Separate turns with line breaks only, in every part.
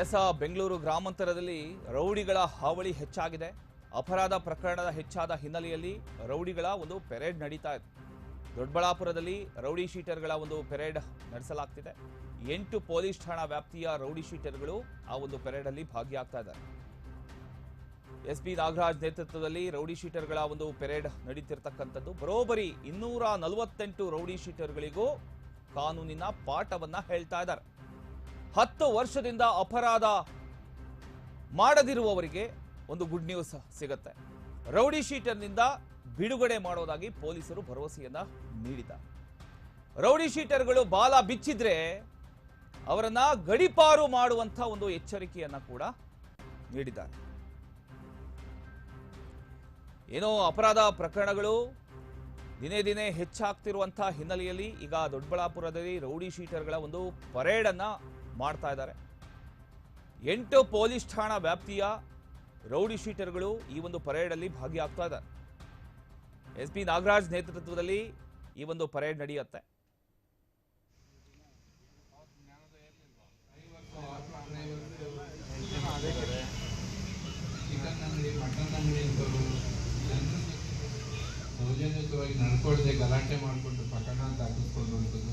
S Bengaluru ಗ್ರಾಮಾಂತರದಲ್ಲಿ ರೌಡಿಗಳ ಹಾವಳಿ ಹೆಚ್ಚಾಗಿದೆ. ಅಪರಾಧ ಪ್ರಕರಣದ ಹೆಚ್ಚಾದ ಹಿನ್ನೆಲೆಯಲ್ಲಿ ರೌಡಿಗಳ ಒಂದು ಪೆರೇಡ್ ನಡೀತಾ ಇದೆ. ದೊಡ್ಡಬಳ್ಳಾಪುರದಲ್ಲಿ ರೌಡಿ ಶೀಟರ್ಗಳ ಒಂದು ಪೆರೇಡ್ ನಡೆಸಲಾಗ್ತಿದೆ. ಎಂಟು ಪೊಲೀಸ್ ಠಾಣಾ ವ್ಯಾಪ್ತಿಯ ರೌಡಿ ಶೀಟರ್ಗಳು ಆ ಒಂದು ಪೆರೇಡ್ ಅಲ್ಲಿ ಭಾಗಿಯಾಗ್ತಾ ಇದ್ದಾರೆ. ಎಸ್ ಪಿ ನಾಗರಾಜ್ ನೇತೃತ್ವದಲ್ಲಿ ರೌಡಿ ಶೀಟರ್ಗಳ ಒಂದು ಪೆರೇಡ್ ನಡೀತಿರ್ತಕ್ಕಂಥದ್ದು. ಬರೋಬರಿ ಇನ್ನೂರ ನಲವತ್ತೆಂಟು ರೌಡಿ ಶೀಟರ್ಗಳಿಗೂ ಕಾನೂನಿನ ಪಾಠವನ್ನ ಹೇಳ್ತಾ ಇದ್ದಾರೆ. ಹತ್ತು ವರ್ಷದಿಂದ ಅಪರಾಧ ಮಾಡದಿರುವವರಿಗೆ ಒಂದು ಗುಡ್ ನ್ಯೂಸ್ ಸಿಗುತ್ತೆ. ರೌಡಿ ಶೀಟರ್ನಿಂದ ಬಿಡುಗಡೆ ಮಾಡೋದಾಗಿ ಪೊಲೀಸರು ಭರವಸೆಯನ್ನ ನೀಡಿದ್ದಾರೆ. ರೌಡಿ ಶೀಟರ್ಗಳು ಬಾಲ ಬಿಚ್ಚಿದ್ರೆ ಅವರನ್ನ ಗಡಿಪಾರು ಮಾಡುವಂತ ಒಂದು ಎಚ್ಚರಿಕೆಯನ್ನ ಕೂಡ ನೀಡಿದ್ದಾರೆ. ಏನೋ ಅಪರಾಧ ಪ್ರಕರಣಗಳು ದಿನೇ ದಿನೇ ಹೆಚ್ಚಾಗ್ತಿರುವಂತಹ ಹಿನ್ನೆಲೆಯಲ್ಲಿ ಈಗ ದೊಡ್ಡಬಳ್ಳಾಪುರದಲ್ಲಿ ರೌಡಿ ಶೀಟರ್ಗಳ ಒಂದು ಪರೇಡನ್ನು ಮಾಡ್ತಾ ಇದ್ದಾರೆ. ಎಂಟು ಪೊಲೀಸ್ ಠಾಣಾ ವ್ಯಾಪ್ತಿಯ ರೌಡಿ ಶೀಟರ್ಗಳು ಈ ಒಂದು ಪರೇಡ್ ಅಲ್ಲಿ ಭಾಗಿಯಾಗ್ತಾ ಇದ್ದಾರೆ. ಎಸ್ ಪಿ ನಾಗರಾಜ್ ನೇತೃತ್ವದಲ್ಲಿ ಈ ಒಂದು ಪರೇಡ್ ನಡೆಯುತ್ತೆ.
ಗಲಾಟೆ ಮಾಡಿಕೊಂಡು ಪ್ರಕರಣ ಅಂತ ಹಾಕಿಸ್ಕೊಳ್ಳುವಂಥದ್ದು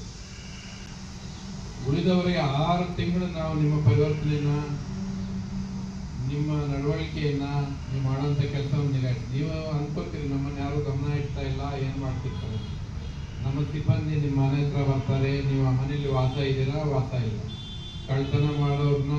ಉಳಿದವರಿಗೆ ಆರು ತಿಂಗಳು ನಾವು ನಿಮ್ಮ ಪರಿವರ್ತನೆಯನ್ನ, ನಿಮ್ಮ ನಡವಳಿಕೆಯನ್ನ ನೀವು ಮಾಡುವಂತ ಕೆಲಸವನ್ನು ನಿಗಾಯಿಸಿ ನೀವು ಅನ್ಕೋತೀರಿ, ನಮ್ಮನ್ನ ಯಾರು ಗಮನ ಇಡ್ತಾ ಇಲ್ಲ, ಏನ್ ಮಾಡ್ತಿರ್ತಾರೆ? ನಮ್ಮ ಸಿಬ್ಬಂದಿ ನಿಮ್ಮ ಮನೆ ಹತ್ರ ಬರ್ತಾರೆ, ನೀವು ಆ ಮನೆಯಲ್ಲಿ ವಾಸ ಇದ್ದೀರಾ? ವಾಸ ಇಲ್ಲ. ಕಳ್ತನ ಮಾಡೋರ್ನ